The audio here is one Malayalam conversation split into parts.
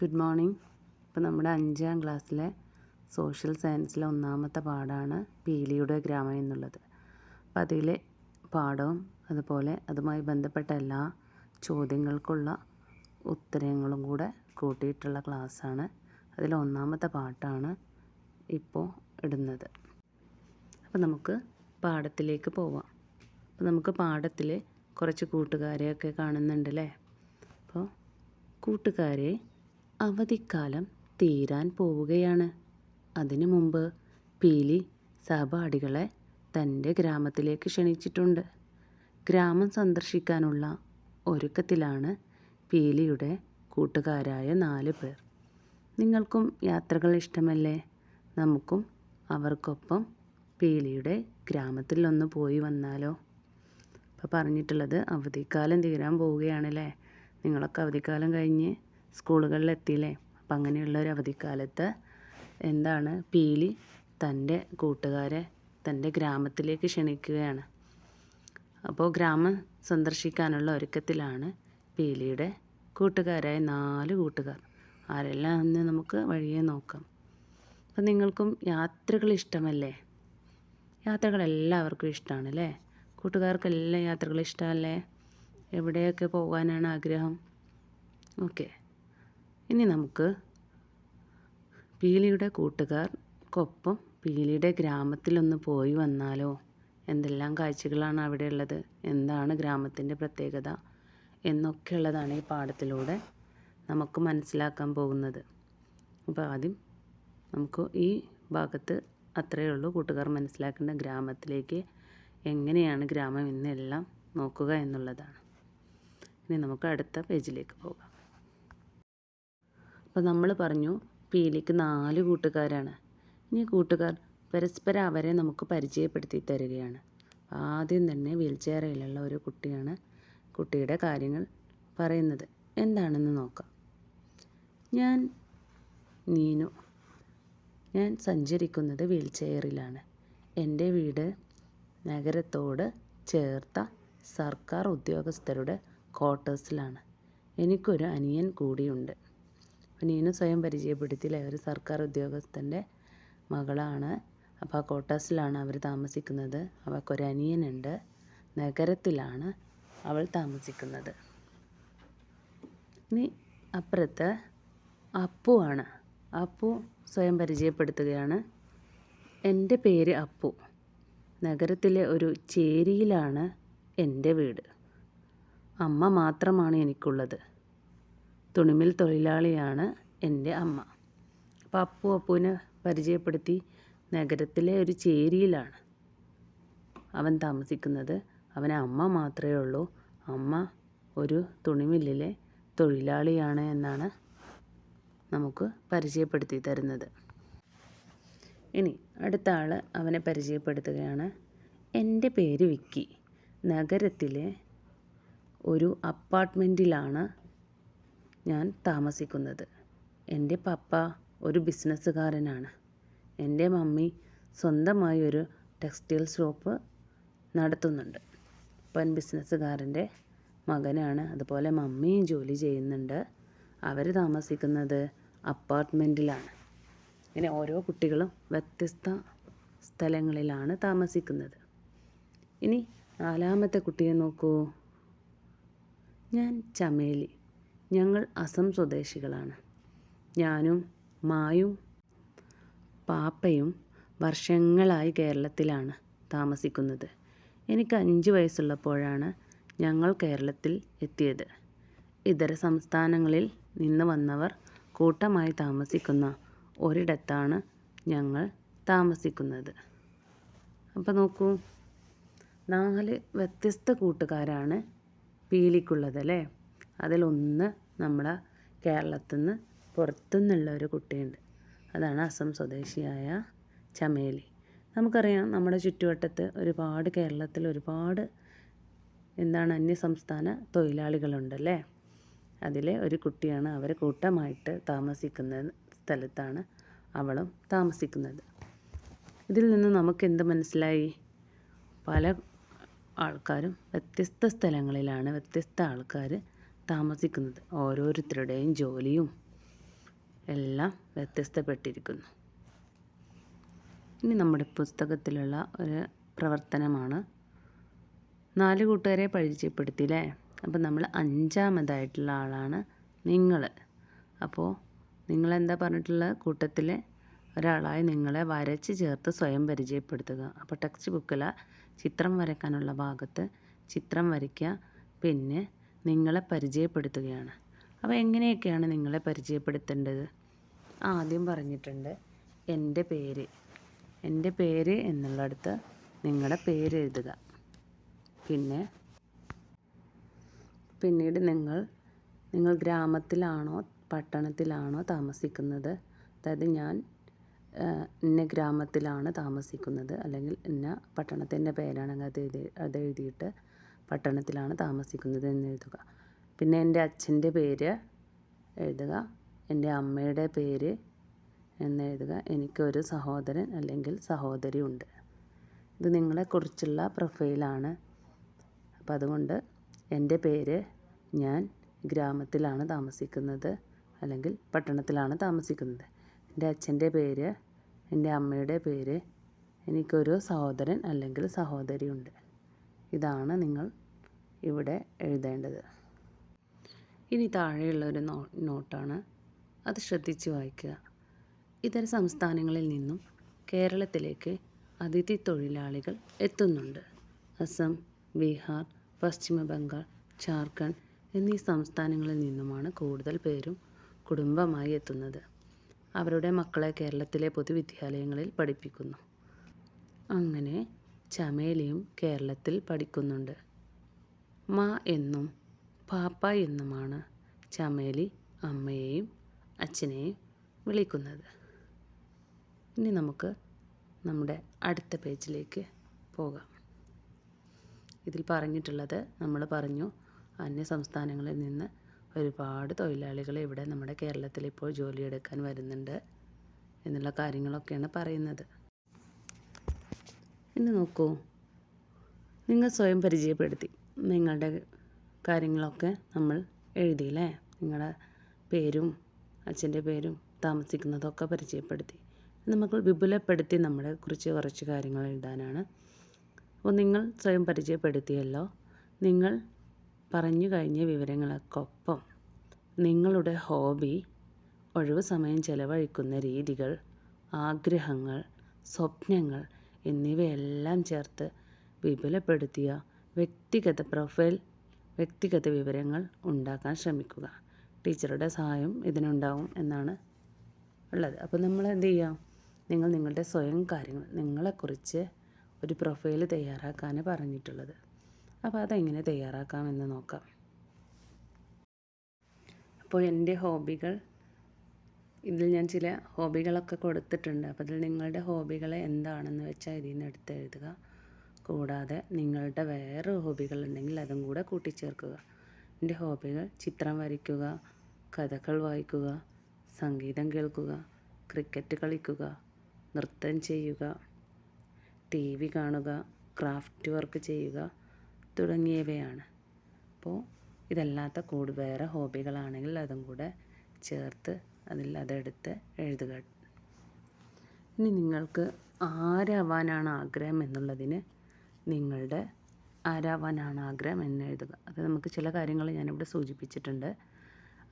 Good morning. ഇപ്പം നമ്മുടെ അഞ്ചാം ക്ലാസ്സിലെ സോഷ്യൽ സയൻസിലെ ഒന്നാമത്തെ പാഠമാണ് പീലിയുടെ ഗ്രാമം എന്നുള്ളത്. അപ്പോൾ അതിലെ പാഠവും അതുപോലെ അതുമായി ബന്ധപ്പെട്ട എല്ലാ ചോദ്യങ്ങൾക്കുള്ള ഉത്തരങ്ങളും കൂടെ കൂട്ടിയിട്ടുള്ള ക്ലാസ്സാണ്. അതിലെ ഒന്നാമത്തെ പാട്ടാണ് ഇപ്പോൾ ഇടുന്നത്. അപ്പം നമുക്ക് പാഠത്തിലേക്ക് പോവാം. അപ്പം നമുക്ക് പാഠത്തിൽ കുറച്ച് കൂട്ടുകാരെയൊക്കെ കാണുന്നുണ്ടല്ലേ? അപ്പോൾ കൂട്ടുകാരെ അവധിക്കാലം തീരാൻ പോവുകയാണ്. അതിനു മുമ്പ് പീലി സഹപാഠികളെ തന്റെ ഗ്രാമത്തിലേക്ക് ക്ഷണിച്ചിട്ടുണ്ട്. ഗ്രാമം സന്ദർശിക്കാനുള്ള ഒരുക്കത്തിലാണ് പീലിയുടെ കൂട്ടുകാരായ നാല് പേർ. നിങ്ങൾക്കും യാത്രകൾ ഇഷ്ടമല്ലേ? നമുക്കും അവർക്കൊപ്പം പീലിയുടെ ഗ്രാമത്തിൽ ഒന്ന് പോയി വന്നാലോ? അപ്പോൾ പറഞ്ഞിട്ടുള്ളത് അവധിക്കാലം തീരാൻ പോവുകയാണല്ലേ? നിങ്ങളൊക്കെ അവധിക്കാലം കഴിഞ്ഞ് സ്കൂളുകളിൽ എത്തിയില്ലേ അപ്പം അങ്ങനെയുള്ള ഒരു അവധിക്കാലത്ത് എന്താണ് പീലി തന്റെ കൂട്ടുകാരെ തന്റെ ഗ്രാമത്തിലേക്ക് ക്ഷണിക്കുകയാണ്. അപ്പോൾ ഗ്രാമം സന്ദർശിക്കാനുള്ള ഒരുക്കത്തിലാണ് പീലിയുടെ കൂട്ടുകാരായ നാല് കൂട്ടുകാർ. ആരെല്ലാം എന്ന് നമുക്ക് വഴിയെ നോക്കാം. അപ്പം നിങ്ങൾക്കും യാത്രകൾ ഇഷ്ടമല്ലേ? യാത്രകൾ എല്ലാവർക്കും ഇഷ്ടമാണ് അല്ലേ കൂട്ടുകാർക്കെല്ലാം യാത്രകൾ ഇഷ്ടമല്ലേ? എവിടെയൊക്കെ പോകാനാണ് ആഗ്രഹം? ഓക്കെ. ഇനി നമുക്ക് പീലിയുടെ കൂട്ടുകാർക്കൊപ്പം പീലിയുടെ ഗ്രാമത്തിലൊന്ന് പോയി വന്നാലോ? എന്തെല്ലാം കാഴ്ചകളാണ് അവിടെ ഉള്ളത് എന്താണ് ഗ്രാമത്തിന്റെ പ്രത്യേകത? എന്നൊക്കെയുള്ളതാണ് ഈ പാഠത്തിലൂടെ നമുക്ക് മനസ്സിലാക്കാൻ പോകുന്നത്. അപ്പോൾ ആദ്യം നമുക്ക് ഈ ഭാഗത്ത് അത്രയേ ഉള്ളൂ. കൂട്ടുകാർ മനസ്സിലാക്കേണ്ട ഗ്രാമത്തിലേക്ക് എങ്ങനെയാണ് ഗ്രാമം ഇന്നെല്ലാം നോക്കുക എന്നുള്ളതാണ്. ഇനി നമുക്ക് അടുത്ത പേജിലേക്ക് പോകാം. അപ്പോൾ നമ്മൾ പറഞ്ഞു പീലിക്ക് നാല് കൂട്ടുകാരാണ്. ഇനി കൂട്ടുകാർ പരസ്പരം അവരെ നമുക്ക് പരിചയപ്പെടുത്തി തരികയാണ്. ആദ്യം തന്നെ വീൽ ചെയറിലുള്ള ഒരു കുട്ടിയാണ് കുട്ടിയുടെ കാര്യങ്ങൾ പറയുന്നത്. എന്താണെന്ന് നോക്കാം. ഞാൻ നീനു. ഞാൻ സഞ്ചരിക്കുന്നത് വീൽ ചെയറിലാണ് എന്റെ വീട് നഗരത്തോട് ചേർത്ത സർക്കാർ ഉദ്യോഗസ്ഥരുടെ ക്വാർട്ടേഴ്സിലാണ്. എനിക്കൊരു അനിയൻ കൂടിയുണ്ട്. നീനു സ്വയം പരിചയപ്പെടുത്തിയില്ലേ? ഒരു സർക്കാർ ഉദ്യോഗസ്ഥന്റെ മകളാണ്. അപ്പോൾ ആ ക്വാർട്ടേഴ്സിലാണ് അവർ താമസിക്കുന്നത്. അവൾക്കൊരു അനിയനുണ്ട്. നഗരത്തിലാണ് അവൾ താമസിക്കുന്നത്. ഇനി അപ്പുറത്ത് അപ്പു ആണ്. അപ്പു സ്വയം പരിചയപ്പെടുത്തുകയാണ്. എന്റെ പേര് അപ്പു. നഗരത്തിലെ ഒരു ചേരിയിലാണ് എന്റെ വീട്. അമ്മ മാത്രമാണ് എനിക്കുള്ളത്. തുണിമിൽ തൊഴിലാളിയാണ് എന്റെ അമ്മ. അപ്പോൾ അപ്പു അപ്പുവിനെ പരിചയപ്പെടുത്തി നഗരത്തിലെ ഒരു ചേരിയിലാണ് അവൻ താമസിക്കുന്നത്. അവനെ അമ്മ മാത്രമേ ഉള്ളൂ. അമ്മ ഒരു തുണിമില്ലിലെ തൊഴിലാളിയാണ് എന്നാണ് നമുക്ക് പരിചയപ്പെടുത്തി തരുന്നത്. ഇനി അടുത്ത ആൾ അവനെ പരിചയപ്പെടുത്തുകയാണ്. എന്റെ പേര് വിക്കി. നഗരത്തിലെ ഒരു അപ്പാർട്ട്മെന്റിലാണ് ഞാൻ താമസിക്കുന്നത്. എന്റെ പപ്പ ഒരു ബിസിനസ്സുകാരനാണ്. എന്റെ മമ്മി സ്വന്തമായി ഒരു ടെക്സ്റ്റൈൽ ഷോപ്പ് നടത്തുന്നുണ്ട്. പൻ ബിസിനസ്സുകാരന്റെ മകനാണ്. അതുപോലെ മമ്മിയും ജോലി ചെയ്യുന്നുണ്ട്. അവർ താമസിക്കുന്നത് അപ്പാർട്ട്മെന്റിലാണ് ഇങ്ങനെ ഓരോ കുട്ടികളും വ്യത്യസ്ത സ്ഥലങ്ങളിലാണ് താമസിക്കുന്നത്. ഇനി നാലാമത്തെ കുട്ടിയെ നോക്കൂ. ഞാൻ ചമേലി. ഞങ്ങൾ അസം സ്വദേശികളാണ്. ഞാനും മായും പാപ്പയും വർഷങ്ങളായി കേരളത്തിലാണ് താമസിക്കുന്നത്. എനിക്ക് അഞ്ച് വയസ്സുള്ളപ്പോഴാണ് ഞങ്ങൾ കേരളത്തിൽ എത്തിയത്. ഇതര സംസ്ഥാനങ്ങളിൽ നിന്ന് വന്നവർ കൂട്ടമായി താമസിക്കുന്ന ഒരിടത്താണ് ഞങ്ങൾ താമസിക്കുന്നത്. അപ്പോൾ നോക്കൂ നാല് വ്യത്യസ്ത കൂട്ടുകാരാണ് പീലിക്കുള്ളത് അല്ലേ? അതിലൊന്ന് നമ്മുടെ കേരളത്തിൽ നിന്ന് പുറത്തുനിന്നുള്ള ഒരു കുട്ടിയുണ്ട്. അതാണ് അസം സ്വദേശിയായ ചമേലി. നമുക്കറിയാം നമ്മുടെ ചുറ്റുവട്ടത്ത് ഒരുപാട് കേരളത്തിൽ ഒരുപാട് എന്താണ് അന്യസംസ്ഥാന തൊഴിലാളികളുണ്ടല്ലേ? അതിലെ ഒരു കുട്ടിയാണ് അവർ കൂട്ടമായിട്ട് താമസിക്കുന്ന സ്ഥലത്താണ് അവളും താമസിക്കുന്നത്. ഇതിൽ നിന്ന് നമുക്ക് എന്ത് മനസ്സിലായി? പല ആൾക്കാരും വ്യത്യസ്ത സ്ഥലങ്ങളിലാണ് വ്യത്യസ്ത ആൾക്കാർ താമസിക്കുന്നത്. ഓരോരുത്തരുടെയും ജോലിയും എല്ലാം വ്യത്യസ്തപ്പെട്ടിരിക്കുന്നു. ഇനി നമ്മുടെ പുസ്തകത്തിലുള്ള ഒരു പ്രവർത്തനമാണ് നാല് കൂട്ടുകാരെ പരിചയപ്പെടുത്തിയില്ലേ? അപ്പോൾ നമ്മൾ അഞ്ചാമതായിട്ടുള്ള ആളാണ് നിങ്ങൾ അപ്പോൾ നിങ്ങളെന്താ പറഞ്ഞിട്ടുള്ള? കൂട്ടത്തിലെ ഒരാളായി നിങ്ങളെ വരച്ച് ചേർത്ത് സ്വയം പരിചയപ്പെടുത്തുക. അപ്പോൾ ടെക്സ്റ്റ് ബുക്കിൽ ചിത്രം വരയ്ക്കാനുള്ള ഭാഗത്ത് ചിത്രം വരയ്ക്കുക. പിന്നെ നിങ്ങളെ പരിചയപ്പെടുത്തുകയാണ്. അപ്പോൾ എങ്ങനെയൊക്കെയാണ് നിങ്ങളെ പരിചയപ്പെടുത്തേണ്ടത്? ആദ്യം പറഞ്ഞിട്ടുണ്ട് എന്റെ പേര്. എന്റെ പേര് എന്നുള്ളടത്ത് നിങ്ങളുടെ പേര് എഴുതുക. പിന്നെ പിന്നീട് നിങ്ങൾ നിങ്ങൾ ഗ്രാമത്തിലാണോ പട്ടണത്തിലാണോ താമസിക്കുന്നത്? അതായത് ഞാൻ ഇന്ന ഗ്രാമത്തിലാണ് താമസിക്കുന്നത്. അല്ലെങ്കിൽ ഇന്ന പട്ടണത്തിന്റെ പേരാണെങ്കിൽ അത് എഴുതി അത് എഴുതിയിട്ട് പട്ടണത്തിലാണ് താമസിക്കുന്നത് എന്ന് എഴുതുക. പിന്നെ എന്റെ അച്ഛന്റെ പേര് എഴുതുക. എന്റെ അമ്മയുടെ പേര് എന്ന് എഴുതുക. എനിക്കൊരു സഹോദരൻ അല്ലെങ്കിൽ സഹോദരി ഉണ്ട് ഇത് നിങ്ങളെക്കുറിച്ചുള്ള പ്രൊഫൈലാണ്. അപ്പം അതുകൊണ്ട് എന്റെ പേര് ഞാൻ ഗ്രാമത്തിലാണ് താമസിക്കുന്നത് അല്ലെങ്കിൽ പട്ടണത്തിലാണ് താമസിക്കുന്നത്. എന്റെ അച്ഛന്റെ പേര് എന്റെ അമ്മയുടെ പേര് എനിക്കൊരു സഹോദരൻ അല്ലെങ്കിൽ സഹോദരി ഉണ്ട് ഇതാണ് നിങ്ങൾ ഇവിടെ എഴുതേണ്ടത്. ഇനി താഴെയുള്ള ഒരു നോട്ടാണ്. അത് ശ്രദ്ധിച്ച് വായിക്കുക. ഇതര സംസ്ഥാനങ്ങളിൽ നിന്നും കേരളത്തിലേക്ക് അതിഥി തൊഴിലാളികൾ എത്തുന്നുണ്ട്. അസം ബീഹാർ പശ്ചിമ ബംഗാൾ ജാർഖണ്ഡ് എന്നീ സംസ്ഥാനങ്ങളിൽ നിന്നുമാണ് കൂടുതൽ പേരും കുടുംബമായി എത്തുന്നത്. അവരുടെ മക്കളെ കേരളത്തിലെ പൊതുവിദ്യാലയങ്ങളിൽ പഠിപ്പിക്കുന്നു. അങ്ങനെ ചമേലിയും കേരളത്തിൽ പഠിക്കുന്നുണ്ട്. മാ എന്നും പാപ്പ എന്നുമാണ് ചമേലി അമ്മയെയും അച്ഛനെയും വിളിക്കുന്നത്. ഇനി നമുക്ക് നമ്മുടെ അടുത്ത പേജിലേക്ക് പോകാം. ഇതിൽ പറഞ്ഞിട്ടുള്ളത് നമ്മൾ പറഞ്ഞു അന്യ സംസ്ഥാനങ്ങളിൽ നിന്ന് ഒരുപാട് തൊഴിലാളികൾ ഇവിടെ നമ്മുടെ കേരളത്തിൽ ഇപ്പോൾ ജോലിയെടുക്കാൻ വരുന്നുണ്ട് എന്നുള്ള കാര്യങ്ങളൊക്കെയാണ് പറയുന്നത്. ഇന്ന് നോക്കൂ നിങ്ങൾ സ്വയം പരിചയപ്പെടുത്തി. നിങ്ങളുടെ കാര്യങ്ങളൊക്കെ നമ്മൾ എഴുതിയില്ലേ? നിങ്ങളുടെ പേരും അച്ഛന്റെ പേരും താമസിക്കുന്നതൊക്കെ പരിചയപ്പെടുത്തി. നമുക്ക് വിപുലപ്പെടുത്തി നമ്മളെ കുറിച്ച് കുറച്ച് കാര്യങ്ങൾ എഴുതാനാണ്. അപ്പോൾ നിങ്ങൾ സ്വയം പരിചയപ്പെടുത്തിയല്ലോ. നിങ്ങൾ പറഞ്ഞു കഴിഞ്ഞ വിവരങ്ങൾക്കൊപ്പം നിങ്ങളുടെ ഹോബി ഒഴിവ് സമയം ചെലവഴിക്കുന്ന രീതികൾ ആഗ്രഹങ്ങൾ സ്വപ്നങ്ങൾ എന്നിവയെല്ലാം ചേർത്ത് വിപുലപ്പെടുത്തിയ വ്യക്തിഗത പ്രൊഫൈൽ വ്യക്തിഗത വിവരങ്ങൾ ഉണ്ടാക്കാൻ ശ്രമിക്കുക. ടീച്ചറുടെ സഹായം ഇതിനുണ്ടാവും എന്നാണ് ഉള്ളത്. അപ്പോൾ നമ്മൾ എന്ത് ചെയ്യാം നിങ്ങൾ നിങ്ങളുടെ സ്വയം കാര്യങ്ങൾ നിങ്ങളെക്കുറിച്ച് ഒരു പ്രൊഫൈൽ തയ്യാറാക്കാൻ പറഞ്ഞിട്ടുള്ളത്. അപ്പോൾ അതെങ്ങനെ തയ്യാറാക്കാമെന്ന് നോക്കാം. അപ്പോൾ എന്റെ ഹോബികൾ ഇതിൽ ഞാൻ ചില ഹോബികളൊക്കെ കൊടുത്തിട്ടുണ്ട്. അപ്പോൾ അതിൽ നിങ്ങളുടെ ഹോബികൾ എന്താണെന്ന് വെച്ചാൽ ഇതിൽ നിന്ന് എടുത്ത് എഴുതുക. കൂടാതെ നിങ്ങളുടെ വേറെ ഹോബികൾ ഉണ്ടെങ്കിൽ അതും കൂടെ കൂട്ടിച്ചേർക്കുക. എന്റെ ഹോബികൾ ചിത്രം വരയ്ക്കുക കഥകൾ വായിക്കുക സംഗീതം കേൾക്കുക ക്രിക്കറ്റ് കളിക്കുക നൃത്തം ചെയ്യുക ടി വി കാണുക ക്രാഫ്റ്റ് വർക്ക് ചെയ്യുക തുടങ്ങിയവയാണ്. അപ്പോൾ ഇതല്ലാത്ത കൂട് വേറെ ഹോബികളാണെങ്കിൽ അതും കൂടെ ചേർത്ത് അതിൽ അതെടുത്ത് എഴുതുക. ഇനി നിങ്ങൾക്ക് ആരാവാനാണ് ആഗ്രഹം എന്നുള്ളതിന് നിങ്ങളുടെ ആരാവാനാണ് ആഗ്രഹം എന്ന് എഴുതുക. അത് നമുക്ക് ചില കാര്യങ്ങൾ ഞാനിവിടെ സൂചിപ്പിച്ചിട്ടുണ്ട്.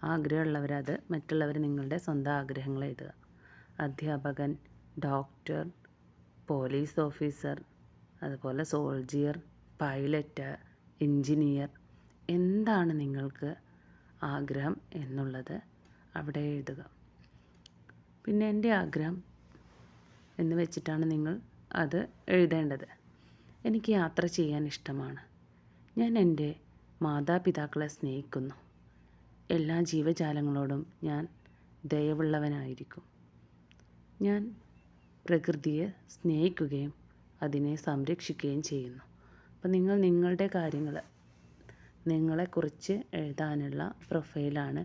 ആഗ്രഹമുള്ളവരത് മറ്റുള്ളവർ നിങ്ങളുടെ സ്വന്തം ആഗ്രഹങ്ങൾ എഴുതുക. അധ്യാപകൻ ഡോക്ടർ പോലീസ് ഓഫീസർ അതുപോലെ സോൾജിയർ പൈലറ്റ് എഞ്ചിനീയർ എന്താണ് നിങ്ങൾക്ക് ആഗ്രഹം എന്നുള്ളത് അവിടെ എഴുതുക. പിന്നെ എന്റെ ആഗ്രഹം എന്ന് വെച്ചിട്ടാണ് നിങ്ങൾ അത് എഴുതേണ്ടത്. എനിക്ക് യാത്ര ചെയ്യാൻ ഇഷ്ടമാണ്. ഞാൻ എന്റെ മാതാപിതാക്കളെ സ്നേഹിക്കുന്നു. എല്ലാ ജീവജാലങ്ങളോടും ഞാൻ ദയവുള്ളവനായിരിക്കും. ഞാൻ പ്രകൃതിയെ സ്നേഹിക്കുകയും അതിനെ സംരക്ഷിക്കുകയും ചെയ്യുന്നു. അപ്പം നിങ്ങൾ നിങ്ങളുടെ കാര്യങ്ങൾ നിങ്ങളെക്കുറിച്ച് എഴുതാനുള്ള പ്രൊഫൈലാണ്.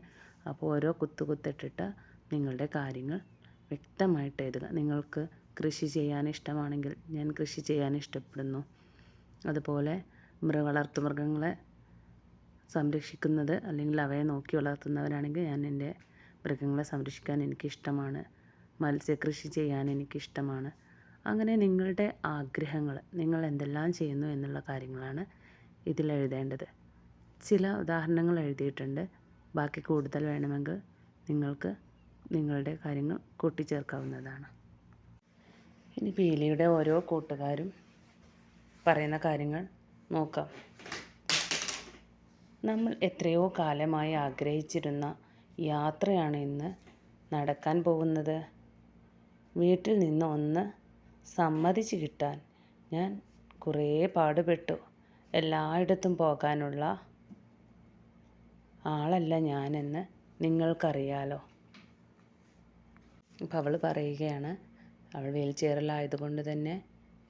അപ്പോൾ ഓരോ കുത്തു കുത്തിട്ടിട്ട് നിങ്ങളുടെ കാര്യങ്ങൾ വ്യക്തമായിട്ട് എഴുതുക. നിങ്ങൾക്ക് കൃഷി ചെയ്യാൻ ഇഷ്ടമാണെങ്കിൽ ഞാൻ കൃഷി ചെയ്യാൻ ഇഷ്ടപ്പെടുന്നു. അതുപോലെ മൃഗ വളർത്തുമൃഗങ്ങളെ സംരക്ഷിക്കുന്നത് അല്ലെങ്കിൽ അവയെ നോക്കി വളർത്തുന്നവരാണെങ്കിൽ ഞാൻ എന്റെ മൃഗങ്ങളെ സംരക്ഷിക്കാൻ എനിക്കിഷ്ടമാണ്. മത്സ്യകൃഷി ചെയ്യാൻ എനിക്കിഷ്ടമാണ്. അങ്ങനെ നിങ്ങളുടെ ആഗ്രഹങ്ങൾ നിങ്ങൾ എന്തെല്ലാം ചെയ്യുന്നു എന്നുള്ള കാര്യങ്ങളാണ് ഇതിൽ എഴുതേണ്ടത്. ചില ഉദാഹരണങ്ങൾ എഴുതിയിട്ടുണ്ട്. ബാക്കി കൂടുതൽ വേണമെങ്കിൽ നിങ്ങൾക്ക് നിങ്ങളുടെ കാര്യങ്ങൾ കൂട്ടിച്ചേർക്കാവുന്നതാണ്. ഇനി പീലിയുടെ ഓരോ കൂട്ടുകാരും പറയുന്ന കാര്യങ്ങൾ നോക്കാം. നമ്മൾ എത്രയോ കാലമായി ആഗ്രഹിച്ചിരുന്ന യാത്രയാണ് ഇന്ന് നടക്കാൻ പോകുന്നത്. വീട്ടിൽ നിന്ന് ഒന്ന് സമ്മതിച്ച് കിട്ടാൻ ഞാൻ കുറേ പാടുപെട്ടു. എല്ലായിടത്തും പോകാനുള്ള ആളല്ല ഞാനെന്ന് നിങ്ങൾക്കറിയാലോ. അപ്പോൾ അവൾ പറയുകയാണ് അവൾ വീൽ ചെയറിലായതുകൊണ്ട് തന്നെ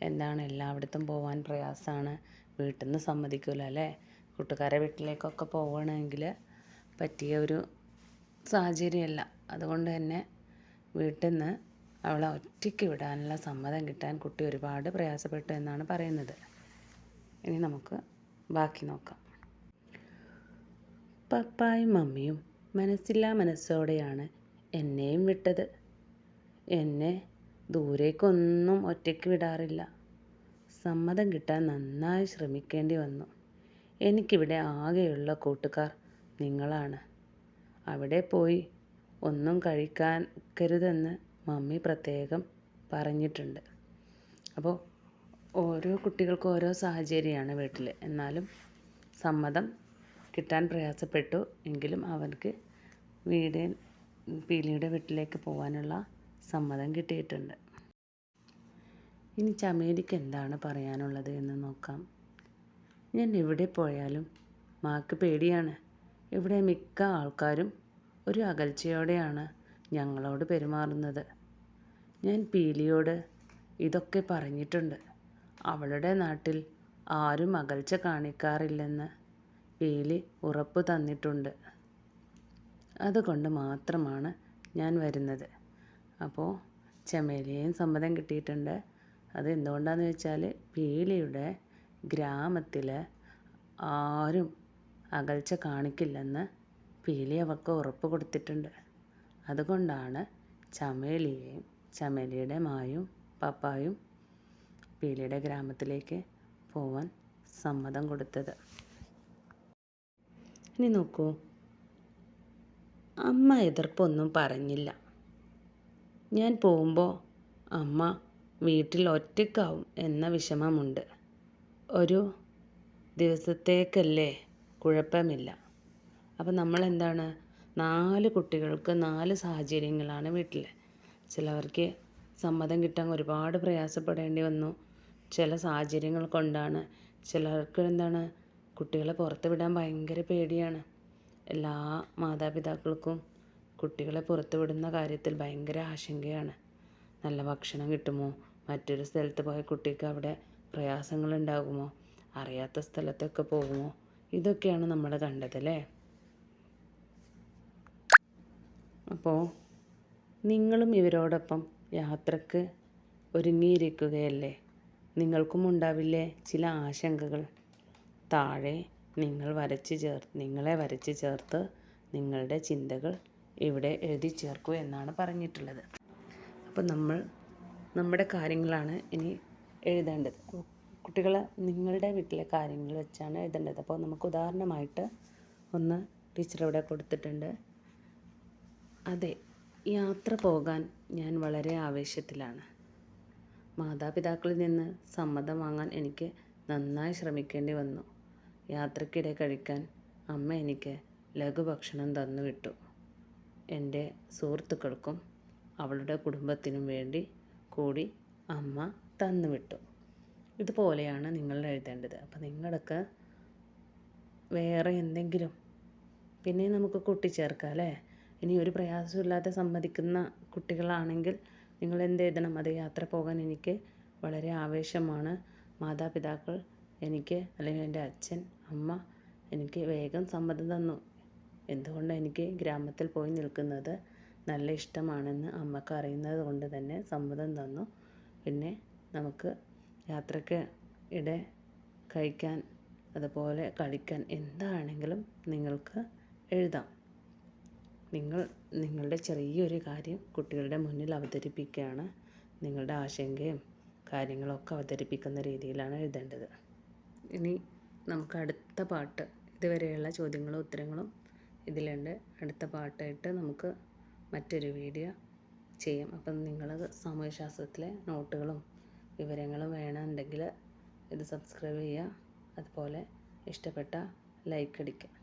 എന്താണ് എല്ലായിടത്തും പോകാൻ പ്രയാസമാണ്. വീട്ടിൽ നിന്ന് സമ്മതിക്കില്ല അല്ലേ? കൂട്ടുകാരെ വീട്ടിലേക്കൊക്കെ പോവുകയാണെങ്കിൽ പറ്റിയ ഒരു സാഹചര്യമല്ല. അതുകൊണ്ട് തന്നെ വീട്ടിൽ നിന്ന് അവളെ ഒറ്റയ്ക്ക് വിടാനുള്ള സമ്മതം കിട്ടാൻ കുട്ടി ഒരുപാട് പ്രയാസപ്പെട്ടു എന്നാണ് പറയുന്നത്. ഇനി നമുക്ക് ബാക്കി നോക്കാം. പപ്പായും മമ്മിയും മനസ്സില്ലാ മനസ്സോടെയാണ് എന്നെയും വിട്ടത്. എന്നെ ദൂരേക്കൊന്നും ഒറ്റയ്ക്ക് വിടാറില്ല. സമ്മതം കിട്ടാൻ നന്നായി ശ്രമിക്കേണ്ടി വന്നു. എനിക്കിവിടെ ആകെയുള്ള കൂട്ടുകാർ നിങ്ങളാണ്. അവിടെ പോയി ഒന്നും കഴിക്കാൻ കരുതെന്ന് മമ്മി പ്രത്യേകം പറഞ്ഞിട്ടുണ്ട്. അപ്പോൾ ഓരോ കുട്ടികൾക്കും ഓരോ സാഹചര്യമാണ് വീട്ടിൽ എന്നാലും സമ്മതം കിട്ടാൻ പ്രയാസപ്പെട്ടു. എങ്കിലും അവർക്ക് വീട് പീലിയുടെ വീട്ടിലേക്ക് പോകാനുള്ള സമ്മതം കിട്ടിയിട്ടുണ്ട്. ഇനി ചമേലിക്ക് എന്താണ് പറയാനുള്ളത് എന്ന് നോക്കാം. ഞാൻ എവിടെ പോയാലും മാക്ക് പേടിയാണ്. ഇവിടെ മിക്ക ആൾക്കാരും ഒരു അകൽച്ചയോടെയാണ് ഞങ്ങളോട് പെരുമാറുന്നത്. ഞാൻ പീലിയോട് ഇതൊക്കെ പറഞ്ഞിട്ടുണ്ട്. അവളുടെ നാട്ടിൽ ആരും അകൽച്ച കാണിക്കാറില്ലെന്ന് പീലി ഉറപ്പ് തന്നിട്ടുണ്ട്. അതുകൊണ്ട് മാത്രമാണ് ഞാൻ വരുന്നത്. അപ്പോൾ ചമേലിയെയും സമ്മതം കിട്ടിയിട്ടുണ്ട്. അത് എന്തുകൊണ്ടാണെന്ന് വെച്ചാൽ പീലിയുടെ ഗ്രാമത്തിൽ ആരും അകൽച്ച കാണിക്കില്ലെന്ന് പീലി അവർക്ക് ഉറപ്പ് കൊടുത്തിട്ടുണ്ട്. അതുകൊണ്ടാണ് ചമേലിയെയും ചമേലിയുടെ മായും പപ്പായും പീലിയുടെ ഗ്രാമത്തിലേക്ക് പോവാൻ സമ്മതം കൊടുത്തത്. ഇനി നോക്കൂ. അമ്മ എതിർപ്പൊന്നും പറഞ്ഞില്ല. ഞാൻ പോകുമ്പോൾ അമ്മ വീട്ടിൽ ഒറ്റയ്ക്കാവും എന്ന വിഷമമുണ്ട്. ഒരു ദിവസത്തേക്കല്ലേ കുഴപ്പമില്ല. അപ്പോൾ നമ്മൾ എന്താണ് നാല് കുട്ടികൾക്ക് നാല് സാഹചര്യങ്ങളാണ് വീട്ടിൽ ചിലവർക്ക് സമ്മതം കിട്ടാൻ ഒരുപാട് പ്രയാസപ്പെടേണ്ടി വന്നു. ചില സാഹചര്യങ്ങൾ കൊണ്ടാണ്. ചിലർക്ക് എന്താണ്? കുട്ടികളെ പുറത്ത് വിടാൻ ഭയങ്കര പേടിയാണ്. എല്ലാ മാതാപിതാക്കൾക്കും കുട്ടികളെ പുറത്തുവിടുന്ന കാര്യത്തിൽ ഭയങ്കര ആശങ്കയാണ്. നല്ല ഭക്ഷണം കിട്ടുമോ? മറ്റൊരു സ്ഥലത്ത് പോയ കുട്ടിക്ക് അവിടെ പ്രയാസങ്ങൾ ഉണ്ടാകുമോ അറിയാത്ത സ്ഥലത്തൊക്കെ പോകുമോ? ഇതൊക്കെയാണ് നമ്മൾ കണ്ടതല്ലേ അപ്പോൾ നിങ്ങളും ഇവരോടൊപ്പം യാത്രയ്ക്ക് ഒരുങ്ങിയിരിക്കുകയല്ലേ? നിങ്ങൾക്കും ഉണ്ടാവില്ലേ ചില ആശങ്കകൾ? താഴെ നിങ്ങൾ വരച്ച് ചേർ നിങ്ങളെ വരച്ച് ചേർത്ത് നിങ്ങളുടെ ചിന്തകൾ ഇവിടെ എഴുതി ചേർക്കൂ എന്നാണ് പറഞ്ഞിട്ടുള്ളത്. അപ്പോൾ നമ്മൾ നമ്മുടെ കാര്യങ്ങളാണ് ഇനി എഴുതേണ്ടത്. കുട്ടികൾ നിങ്ങളുടെ വീട്ടിലെ കാര്യങ്ങൾ വെച്ചാണ് എഴുതേണ്ടത്. അപ്പോൾ നമുക്ക് ഉദാഹരണമായിട്ട് ഒന്ന് ടീച്ചർ ഇവിടെ കൊടുത്തിട്ടുണ്ട്. അതെ യാത്ര പോകാൻ ഞാൻ വളരെ ആവേശത്തിലാണ്. മാതാപിതാക്കളിൽ നിന്ന് സമ്മതം വാങ്ങാൻ എനിക്ക് നന്നായി ശ്രമിക്കേണ്ടി വന്നു. യാത്രക്കിടെ കഴിക്കാൻ അമ്മ എനിക്ക് ലഘുഭക്ഷണം തന്നു വിട്ടു. എന്റെ സുഹൃത്തുക്കൾക്കും അവളുടെ കുടുംബത്തിനും വേണ്ടി കൂടി അമ്മ തന്നുവിട്ടു. ഇതുപോലെയാണ് നിങ്ങൾ എഴുതേണ്ടത്. അപ്പോൾ നിങ്ങളൊക്കെ വേറെ എന്തെങ്കിലും? പിന്നെ നമുക്ക് കൂട്ടിച്ചേർക്കാം അല്ലേ? ഇനി ഒരു പ്രയാസമില്ലാതെ സമ്മതിക്കുന്ന കുട്ടികളാണെങ്കിൽ നിങ്ങൾ എന്ത് എഴുതണം? അത് യാത്ര പോകാൻ എനിക്ക് വളരെ ആവേശമാണ്. മാതാപിതാക്കൾ എനിക്ക് അല്ലെങ്കിൽ എന്റെ അച്ഛൻ അമ്മ എനിക്ക് വേഗം സമ്മതം തന്നു. എന്തുകൊണ്ട് എനിക്ക് ഗ്രാമത്തിൽ പോയി നിൽക്കുന്നത്? നല്ല ഇഷ്ടമാണെന്ന് അമ്മയ്ക്ക് അറിയുന്നത് കൊണ്ട് തന്നെ സമ്മതം തന്നു. പിന്നെ നമുക്ക് യാത്രയ്ക്ക് ഇടെ കഴിക്കാൻ അതുപോലെ കളിക്കാൻ എന്താണെങ്കിലും നിങ്ങൾക്ക് എഴുതാം. നിങ്ങൾ നിങ്ങളുടെ ചെറിയൊരു കാര്യം കുട്ടികളുടെ മുന്നിൽ അവതരിപ്പിക്കുകയാണ്. നിങ്ങളുടെ ആശങ്കയും കാര്യങ്ങളൊക്കെ അവതരിപ്പിക്കുന്ന രീതിയിലാണ് എഴുതേണ്ടത്. ഇനി നമുക്ക് അടുത്ത പാട്ട് ഇതുവരെയുള്ള ചോദ്യങ്ങളും ഉത്തരങ്ങളും ഇതിലുണ്ട്. അടുത്ത പാട്ടായിട്ട് നമുക്ക് മറ്റൊരു വീഡിയോ ചെയ്യാം. അപ്പം നിങ്ങൾ സാമൂഹ്യശാസ്ത്രത്തിലെ നോട്ടുകളും വിവരങ്ങളും വേണമെന്നുണ്ടെങ്കിൽ ഇത് സബ്സ്ക്രൈബ് ചെയ്യുക. അതുപോലെ ഇഷ്ടപ്പെട്ട ലൈക്ക് അടിക്കുക.